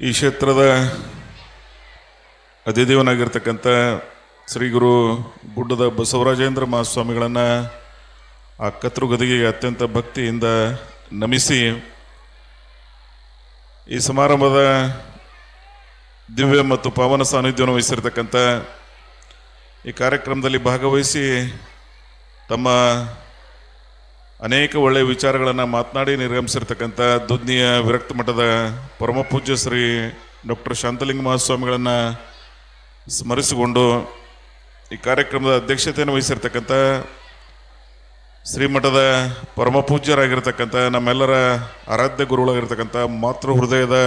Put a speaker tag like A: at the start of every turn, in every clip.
A: ಈ ಕ್ಷೇತ್ರದ ಅಧಿದೇವನಾಗಿರ್ತಕ್ಕಂಥ ಶ್ರೀ ಗುರು ಗುಡ್ಡದ ಬಸವರಾಜೇಂದ್ರ ಮಹಾಸ್ವಾಮಿಗಳನ್ನು ಆ ಕತ್ರು ಅತ್ಯಂತ ಭಕ್ತಿಯಿಂದ ನಮಿಸಿ ಈ ಸಮಾರಂಭದ ದಿವ್ಯ ಮತ್ತು ಪಾವನ ಸಾನ್ನಿಧ್ಯವನ್ನು ವಹಿಸಿರ್ತಕ್ಕಂಥ ಈ ಕಾರ್ಯಕ್ರಮದಲ್ಲಿ ಭಾಗವಹಿಸಿ ತಮ್ಮ ಅನೇಕ ಒಳ್ಳೆಯ ವಿಚಾರಗಳನ್ನು ಮಾತನಾಡಿ ನಿರ್ಗಮಿಸಿರ್ತಕ್ಕಂಥ ದುದ್ನಿಯ ವಿರಕ್ತ ಮಠದ ಪರಮಪೂಜ್ಯ ಶ್ರೀ ಡಾಕ್ಟರ್ ಶಾಂತಲಿಂಗ ಮಹಾಸ್ವಾಮಿಗಳನ್ನು ಸ್ಮರಿಸಿಕೊಂಡು ಈ ಕಾರ್ಯಕ್ರಮದ ಅಧ್ಯಕ್ಷತೆಯನ್ನು ವಹಿಸಿರ್ತಕ್ಕಂಥ ಶ್ರೀಮಠದ ಪರಮಪೂಜ್ಯರಾಗಿರ್ತಕ್ಕಂಥ ನಮ್ಮೆಲ್ಲರ ಆರಾಧ್ಯ ಗುರುಗಳಾಗಿರ್ತಕ್ಕಂಥ ಮಾತೃ ಹೃದಯದ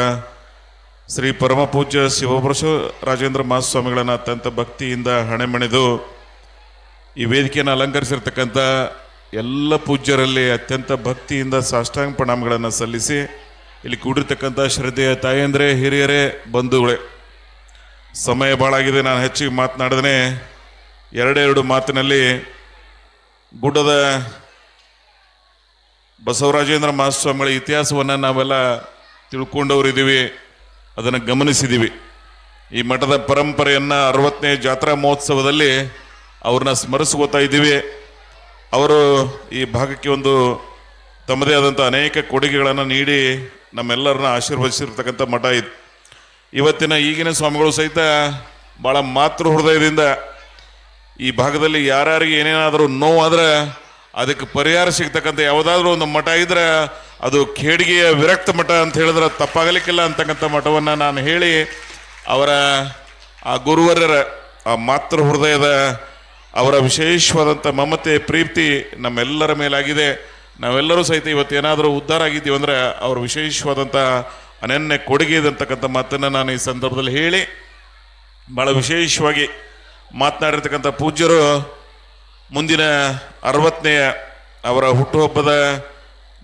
A: ಶ್ರೀ ಪರಮಪೂಜ್ಯ ಶಿವಪುರುಷ ರಾಜೇಂದ್ರ ಮಹಾಸ್ವಾಮಿಗಳನ್ನು ಅತ್ಯಂತ ಭಕ್ತಿಯಿಂದ ಹಣೆಮಣಿದು ಈ ವೇದಿಕೆಯನ್ನು ಅಲಂಕರಿಸಿರ್ತಕ್ಕಂಥ ಎಲ್ಲ ಪೂಜ್ಯರಲ್ಲಿ ಅತ್ಯಂತ ಭಕ್ತಿಯಿಂದ ಸಾಷ್ಟಾಂಗ ಪ್ರಣಾಮಗಳನ್ನು ಸಲ್ಲಿಸಿ ಇಲ್ಲಿ ಕೂಡಿರ್ತಕ್ಕಂಥ ಶ್ರದ್ಧೆಯ ತಾಯಂದ್ರೆ, ಹಿರಿಯರೇ, ಬಂಧುಗಳೇ. ಸಮಯ ಭಾಳಾಗಿದೆ ನಾನು ಹೆಚ್ಚಿಗೆ ಮಾತನಾಡಿದ್ರೆ ಎರಡೆರಡು ಮಾತಿನಲ್ಲಿ ಗುಡ್ಡದ ಬಸವರಾಜೇಂದ್ರ ಮಹಾಸ್ವಾಮಿಗಳ ಇತಿಹಾಸವನ್ನು ನಾವೆಲ್ಲ ತಿಳ್ಕೊಂಡವರಿದ್ದೀವಿ, ಅದನ್ನು ಗಮನಿಸಿದ್ದೀವಿ. ಈ ಮಠದ ಪರಂಪರೆಯನ್ನು ಅರವತ್ತನೇ ಜಾತ್ರಾ ಮಹೋತ್ಸವದಲ್ಲಿ ಅವ್ರನ್ನ ಸ್ಮರಿಸ್ಕೋತಾ ಇದ್ದೀವಿ. ಅವರು ಈ ಭಾಗಕ್ಕೆ ಒಂದು ತಮ್ಮದೇ ಆದಂಥ ಅನೇಕ ಕೊಡುಗೆಗಳನ್ನು ನೀಡಿ ನಮ್ಮೆಲ್ಲರನ್ನ ಆಶೀರ್ವದಿಸಿರ್ತಕ್ಕಂಥ ಮಠ ಇದು. ಇವತ್ತಿನ ಈಗಿನ ಸ್ವಾಮಿಗಳು ಸಹಿತ ಭಾಳ ಮಾತೃ ಹೃದಯದಿಂದ ಈ ಭಾಗದಲ್ಲಿ ಯಾರ್ಯಾರಿಗೆ ಏನೇನಾದರೂ ನೋವಾದ್ರೆ ಅದಕ್ಕೆ ಪರಿಹಾರ ಸಿಗ್ತಕ್ಕಂಥ ಯಾವುದಾದ್ರೂ ಒಂದು ಮಠ ಇದ್ರೆ ಅದು ಖೇಡಿಗೆಯ ವಿರಕ್ತ ಮಠ ಅಂತ ಹೇಳಿದ್ರೆ ತಪ್ಪಾಗಲಿಕ್ಕಿಲ್ಲ ಅಂತಕ್ಕಂಥ ಮಠವನ್ನು ನಾನು ಹೇಳಿ ಅವರ ಆ ಗುರುವರ್ಯರ ಆ ಮಾತೃ ಹೃದಯದ ಅವರ ವಿಶೇಷವಾದಂಥ ಮಮತೆ, ಪ್ರೀತಿ ನಮ್ಮೆಲ್ಲರ ಮೇಲಾಗಿದೆ. ನಾವೆಲ್ಲರೂ ಸಹಿತ ಇವತ್ತು ಏನಾದರೂ ಉದ್ಧಾರ ಆಗಿದ್ದೀವಿ ಅಂದರೆ ಅವ್ರ ವಿಶೇಷವಾದಂಥ ಅನನ್ಯ ಕೊಡುಗೆ ಇದೆ ಅಂತಕ್ಕಂಥ ಮಾತನ್ನು ನಾನು ಈ ಸಂದರ್ಭದಲ್ಲಿ ಹೇಳಿ ಭಾಳ ವಿಶೇಷವಾಗಿ ಮಾತನಾಡಿರ್ತಕ್ಕಂಥ ಪೂಜ್ಯರು, ಮುಂದಿನ ಅರವತ್ತನೆಯ ಅವರ ಹುಟ್ಟುಹಬ್ಬದ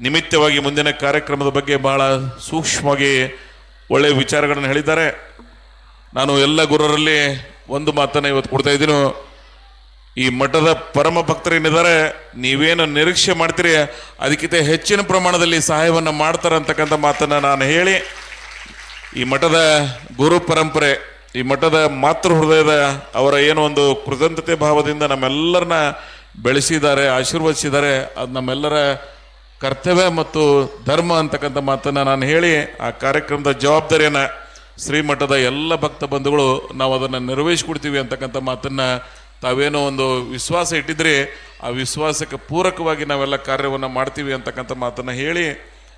A: ನಿಮಿತ್ತವಾಗಿ ಮುಂದಿನ ಕಾರ್ಯಕ್ರಮದ ಬಗ್ಗೆ ಬಹಳ ಸೂಕ್ಷ್ಮವಾಗಿ ಒಳ್ಳೆಯ ವಿಚಾರಗಳನ್ನು ಹೇಳಿದ್ದಾರೆ. ನಾನು ಎಲ್ಲ ಗುರುರಲ್ಲಿ ಒಂದು ಮಾತನ್ನು ಇವತ್ತು ಕೊಡ್ತಾ ಇದ್ದೀನಿ. ಈ ಮಠದ ಪರಮ ಭಕ್ತರೇನಿದ್ದಾರೆ, ನೀವೇನು ನಿರೀಕ್ಷೆ ಮಾಡ್ತೀರಿ? ಅದಕ್ಕಿಂತ ಹೆಚ್ಚಿನ ಪ್ರಮಾಣದಲ್ಲಿ ಸಹಾಯವನ್ನು ಮಾಡ್ತಾರೆ ಅಂತಕ್ಕಂಥ ಮಾತನ್ನು ನಾನು ಹೇಳಿ, ಈ ಮಠದ ಗುರು ಪರಂಪರೆ, ಈ ಮಠದ ಮಾತೃ ಹೃದಯದ ಅವರ ಏನು ಒಂದು ಕೃತಜ್ಞತೆ ಭಾವದಿಂದ ನಮ್ಮೆಲ್ಲರನ್ನ ಬೆಳೆಸಿದ್ದಾರೆ, ಆಶೀರ್ವದಿಸಿದ್ದಾರೆ, ಅದು ನಮ್ಮೆಲ್ಲರ ಕರ್ತವ್ಯ ಮತ್ತು ಧರ್ಮ ಅಂತಕ್ಕಂಥ ಮಾತನ್ನು ನಾನು ಹೇಳಿ, ಆ ಕಾರ್ಯಕ್ರಮದ ಜವಾಬ್ದಾರಿಯನ್ನು ಶ್ರೀಮಠದ ಎಲ್ಲ ಭಕ್ತ ಬಂಧುಗಳು ನಾವು ಅದನ್ನು ನೆರವೇರಿಸ್ಕೊಡ್ತೀವಿ ಅಂತಕ್ಕಂಥ ಮಾತನ್ನು ತಾವೇನೋ ಒಂದು ವಿಶ್ವಾಸ ಇಟ್ಟಿದ್ರೆ ಆ ವಿಶ್ವಾಸಕ್ಕೆ ಪೂರಕವಾಗಿ ನಾವೆಲ್ಲ ಕಾರ್ಯವನ್ನು ಮಾಡ್ತೀವಿ ಅಂತಕ್ಕಂಥ ಮಾತನ್ನು ಹೇಳಿ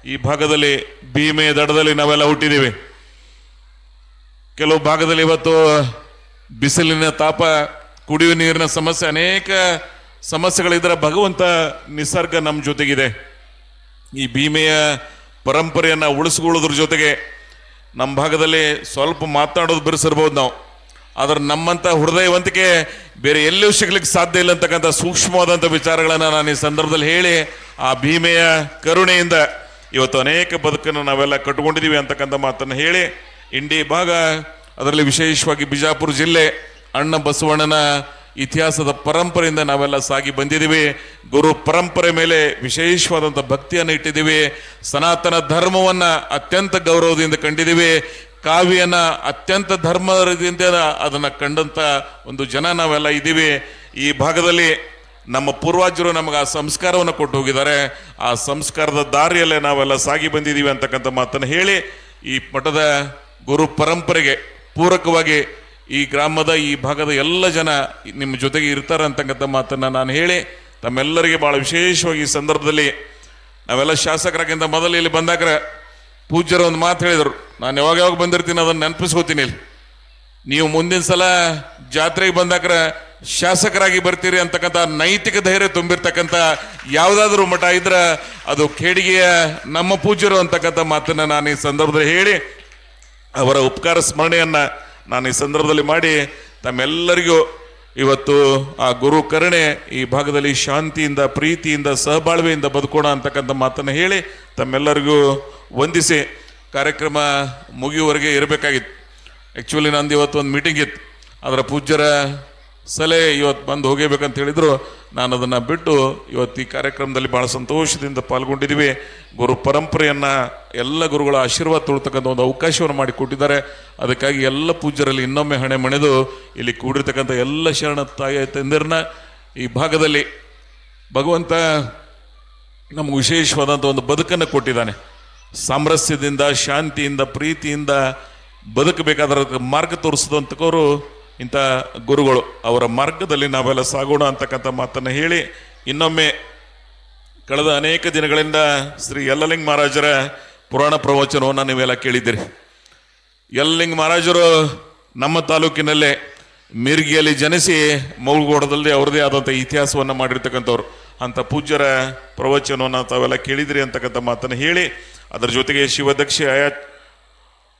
A: ಈ ಭಾಗದಲ್ಲಿ ಭೀಮೆ ದಡದಲ್ಲಿ ನಾವೆಲ್ಲ ಹುಟ್ಟಿದ್ದೀವಿ ಕೆಲವು ಭಾಗದಲ್ಲಿ ಇವತ್ತು ಬಿಸಿಲಿನ ತಾಪ, ಕುಡಿಯುವ ನೀರಿನ ಸಮಸ್ಯೆ, ಅನೇಕ ಸಮಸ್ಯೆಗಳಿದ್ರೆ ಭಗವಂತ ನಿಸರ್ಗ ನಮ್ಮ ಜೊತೆಗಿದೆ. ಈ ಭೀಮೆಯ ಪರಂಪರೆಯನ್ನು ಉಳಿಸ್ಕೊಳ್ಳೋದ್ರ ಜೊತೆಗೆ ನಮ್ಮ ಭಾಗದಲ್ಲಿ ಸ್ವಲ್ಪ ಮಾತಾಡೋದು ಬಿರ್ಸಿರ್ಬೋದು ನಾವು. ಆದ್ರೆ ನಮ್ಮಂಥ ಹೃದಯವಂತಿಕೆ ಬೇರೆ ಎಲ್ಲೂ ಸಿಗ್ಲಿಕ್ಕೆ ಸಾಧ್ಯ ಇಲ್ಲ ಅಂತಕ್ಕಂಥ ಸೂಕ್ಷ್ಮವಾದಂಥ ವಿಚಾರಗಳನ್ನು ನಾನು ಈ ಸಂದರ್ಭದಲ್ಲಿ ಹೇಳಿ ಆ ಭೀಮೆಯ ಕರುಣೆಯಿಂದ ಇವತ್ತು ಅನೇಕ ಬದುಕನ್ನು ನಾವೆಲ್ಲ ಕಟ್ಕೊಂಡಿದ್ದೀವಿ ಅಂತಕ್ಕಂಥ ಮಾತನ್ನು ಹೇಳಿ ಇಂಡಿ ಭಾಗ, ಅದರಲ್ಲಿ ವಿಶೇಷವಾಗಿ ಬಿಜಾಪುರ ಜಿಲ್ಲೆ ಅಣ್ಣ ಬಸವಣ್ಣನ ಇತಿಹಾಸದ ಪರಂಪರೆಯಿಂದ ನಾವೆಲ್ಲ ಸಾಗಿ ಬಂದಿದ್ದೀವಿ. ಗುರು ಪರಂಪರೆ ಮೇಲೆ ವಿಶೇಷವಾದಂಥ ಭಕ್ತಿಯನ್ನು ಇಟ್ಟಿದ್ದೀವಿ. ಸನಾತನ ಧರ್ಮವನ್ನು ಅತ್ಯಂತ ಗೌರವದಿಂದ ಕಂಡಿದ್ದೀವಿ. ಕಾವ್ಯನ ಅತ್ಯಂತ ಧರ್ಮದಿಂದ ಅದನ್ನು ಕಂಡಂತ ಒಂದು ಜನ ನಾವೆಲ್ಲ ಇದ್ದೀವಿ. ಈ ಭಾಗದಲ್ಲಿ ನಮ್ಮ ಪೂರ್ವಾಜರು ನಮಗೆ ಆ ಸಂಸ್ಕಾರವನ್ನು ಕೊಟ್ಟು ಹೋಗಿದ್ದಾರೆ. ಆ ಸಂಸ್ಕಾರದ ದಾರಿಯಲ್ಲೇ ನಾವೆಲ್ಲ ಸಾಗಿ ಬಂದಿದ್ದೀವಿ ಅಂತಕ್ಕಂಥ ಮಾತನ್ನು ಹೇಳಿ ಈ ಮಠದ ಗುರು ಪರಂಪರೆಗೆ ಪೂರಕವಾಗಿ ಈ ಗ್ರಾಮದ ಈ ಭಾಗದ ಎಲ್ಲ ಜನ ನಿಮ್ಮ ಜೊತೆಗೆ ಇರ್ತಾರೆ ಅಂತಕ್ಕಂಥ ಮಾತನ್ನು ನಾನು ಹೇಳಿ ತಮ್ಮೆಲ್ಲರಿಗೆ ಭಾಳ ವಿಶೇಷವಾಗಿ ಈ ಸಂದರ್ಭದಲ್ಲಿ ನಾವೆಲ್ಲ ಶಾಸಕರಾಗಿಂತ ಮೊದಲು ಇಲ್ಲಿ ಬಂದಾಗ ಪೂಜ್ಯರು ಒಂದು ಮಾತು ಹೇಳಿದರು. ನಾನು ಯಾವಾಗ ಯಾವಾಗ ಬಂದಿರ್ತೀನಿ ಅದನ್ನು ನೆನಪಿಸ್ಕೋತೀನಿ ಇಲ್ಲಿ. ನೀವು ಮುಂದಿನ ಸಲ ಜಾತ್ರೆಗೆ ಬಂದಾಗ ಶಾಸಕರಾಗಿ ಬರ್ತೀರಿ ಅಂತಕ್ಕಂಥ ನೈತಿಕ ಧೈರ್ಯ ತುಂಬಿರ್ತಕ್ಕಂಥ ಯಾವುದಾದ್ರೂ ಮಠ ಇದ್ರೆ ಅದು ಖೇಡಿಗೆಯ ನಮ್ಮ ಪೂಜ್ಯರು ಅಂತಕ್ಕಂಥ ಮಾತನ್ನ ನಾನು ಈ ಸಂದರ್ಭದಲ್ಲಿ ಹೇಳಿ, ಅವರ ಉಪಕಾರ ಸ್ಮರಣೆಯನ್ನ ನಾನು ಈ ಸಂದರ್ಭದಲ್ಲಿ ಮಾಡಿ, ತಮ್ಮೆಲ್ಲರಿಗೂ ಇವತ್ತು ಆ ಗುರು ಕರುಣೆ ಈ ಭಾಗದಲ್ಲಿ ಶಾಂತಿಯಿಂದ, ಪ್ರೀತಿಯಿಂದ, ಸಹಬಾಳ್ವೆಯಿಂದ ಬದುಕೋಣ ಅಂತಕ್ಕಂಥ ಮಾತನ್ನು ಹೇಳಿ, ತಮ್ಮೆಲ್ಲರಿಗೂ ವಂದಿಸಿ. ಕಾರ್ಯಕ್ರಮ ಮುಗಿಯುವವರೆಗೆ ಇರಬೇಕಾಗಿತ್ತು. ಆ್ಯಕ್ಚುಲಿ ನಂದು ಇವತ್ತು ಒಂದು ಮೀಟಿಂಗ್ ಇತ್ತು. ಅದರ ಪೂಜ್ಯರ ಸಲಹೆ ಇವತ್ತು ಬಂದು ಹೋಗಬೇಕಂತ ಹೇಳಿದರು. ನಾನು ಅದನ್ನು ಬಿಟ್ಟು ಇವತ್ತು ಈ ಕಾರ್ಯಕ್ರಮದಲ್ಲಿ ಭಾಳ ಸಂತೋಷದಿಂದ ಪಾಲ್ಗೊಂಡಿದ್ದೀವಿ. ಗುರು ಪರಂಪರೆಯನ್ನು ಎಲ್ಲ ಗುರುಗಳ ಆಶೀರ್ವಾದ ತೊಳ್ತಕ್ಕಂಥ ಒಂದು ಅವಕಾಶವನ್ನು ಮಾಡಿಕೊಟ್ಟಿದ್ದಾರೆ ಅದಕ್ಕಾಗಿ ಎಲ್ಲ ಪೂಜ್ಯರಲ್ಲಿ ಇನ್ನೊಮ್ಮೆ ಹಣೆ ಮಣೆದು ಇಲ್ಲಿ ಕೂಡಿರ್ತಕ್ಕಂಥ ಎಲ್ಲ ಶರಣ ತಾಯಿ ತಂದಿರನ್ನ ಈ ಭಾಗದಲ್ಲಿ ಭಗವಂತ ನಮ್ಗೆ ವಿಶೇಷವಾದಂಥ ಒಂದು ಬದುಕನ್ನು ಕೊಟ್ಟಿದ್ದಾನೆ. ಸಾಮರಸ್ಯದಿಂದ, ಶಾಂತಿಯಿಂದ, ಪ್ರೀತಿಯಿಂದ ಬದುಕಬೇಕಾದ್ರ ಮಾರ್ಗ ತೋರಿಸಿದಂಥವರು ಇಂಥ ಗುರುಗಳು. ಅವರ ಮಾರ್ಗದಲ್ಲಿ ನಾವೆಲ್ಲ ಸಾಗೋಣ ಅಂತಕ್ಕಂಥ ಮಾತನ್ನು ಹೇಳಿ ಇನ್ನೊಮ್ಮೆ ಕಳೆದ ಅನೇಕ ದಿನಗಳಿಂದ ಶ್ರೀ ಯಲ್ಲಲಿಂಗ ಮಹಾರಾಜರ ಪುರಾಣ ಪ್ರವಚನವನ್ನು ನೀವೆಲ್ಲ ಕೇಳಿದ್ದೀರಿ. ಯಲ್ಲಲಿಂಗ ಮಹಾರಾಜರು ನಮ್ಮ ತಾಲೂಕಿನಲ್ಲೇ ಮಿರ್ಗಿಯಲ್ಲಿ ಜನಿಸಿ ಮೌಲ್ಗೋಡದಲ್ಲಿ ಅವ್ರದೇ ಆದಂಥ ಇತಿಹಾಸವನ್ನು ಮಾಡಿರ್ತಕ್ಕಂಥವ್ರು. ಅಂಥ ಪೂಜ್ಯರ ಪ್ರವಚನವನ್ನು ತಾವೆಲ್ಲ ಕೇಳಿದಿರಿ ಅಂತಕ್ಕಂಥ ಮಾತನ್ನು ಹೇಳಿ ಅದರ ಜೊತೆಗೆ ಶಿವದಕ್ಷ ಅಯಾ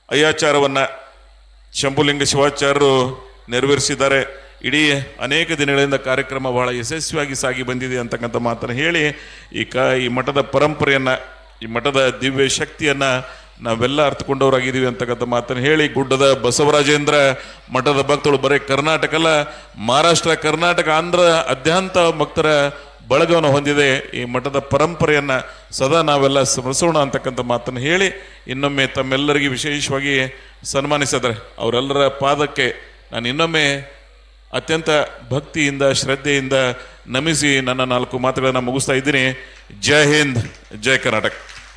A: ಅಯ್ಯಾಚಾರವನ್ನು ಶಂಭುಲಿಂಗ ಶಿವಾಚಾರ್ಯರು ನೆರವೇರಿಸಿದ್ದಾರೆ. ಇಡೀ ಅನೇಕ ದಿನಗಳಿಂದ ಕಾರ್ಯಕ್ರಮ ಬಹಳ ಯಶಸ್ವಿಯಾಗಿ ಸಾಗಿ ಬಂದಿದೆ ಅಂತಕ್ಕಂಥ ಮಾತನ್ನು ಹೇಳಿ ಈ ಕ, ಈ ಮಠದ ಪರಂಪರೆಯನ್ನು, ಈ ಮಠದ ದಿವ್ಯ ಶಕ್ತಿಯನ್ನು ನಾವೆಲ್ಲ ಅರ್ಥಕೊಂಡವರಾಗಿದ್ದೀವಿ ಅಂತಕ್ಕಂಥ ಮಾತನ್ನು ಹೇಳಿ ಗುಡ್ಡದ ಬಸವರಾಜೇಂದ್ರ, ಮಠದ ಭಕ್ತರು ಬರೀ ಕರ್ನಾಟಕ ಅಲ್ಲ, ಮಹಾರಾಷ್ಟ್ರ, ಕರ್ನಾಟಕ, ಆಂಧ್ರ ಅದ್ಯಾಂತ ಭಕ್ತರ ಬಳಗವನ್ನು ಹೊಂದಿದೆ. ಈ ಮಠದ ಪರಂಪರೆಯನ್ನು ಸದಾ ನಾವೆಲ್ಲ ಸ್ಮರಿಸೋಣ ಅಂತಕ್ಕಂಥ ಮಾತನ್ನು ಹೇಳಿ ಇನ್ನೊಮ್ಮೆ ತಮ್ಮೆಲ್ಲರಿಗೆ ವಿಶೇಷವಾಗಿ ಸನ್ಮಾನಿಸಿದರೆ. ಅವರೆಲ್ಲರ ಪಾದಕ್ಕೆ ನಾನು ಇನ್ನೊಮ್ಮೆ ಅತ್ಯಂತ ಭಕ್ತಿಯಿಂದ, ಶ್ರದ್ಧೆಯಿಂದ ನಮಿಸಿ ನನ್ನ ನಾಲ್ಕು ಮಾತುಗಳನ್ನು ಮುಗಿಸ್ತಾ ಇದ್ದೀನಿ. ಜೈ ಹಿಂದ್, ಜೈ ಕರ್ನಾಟಕ.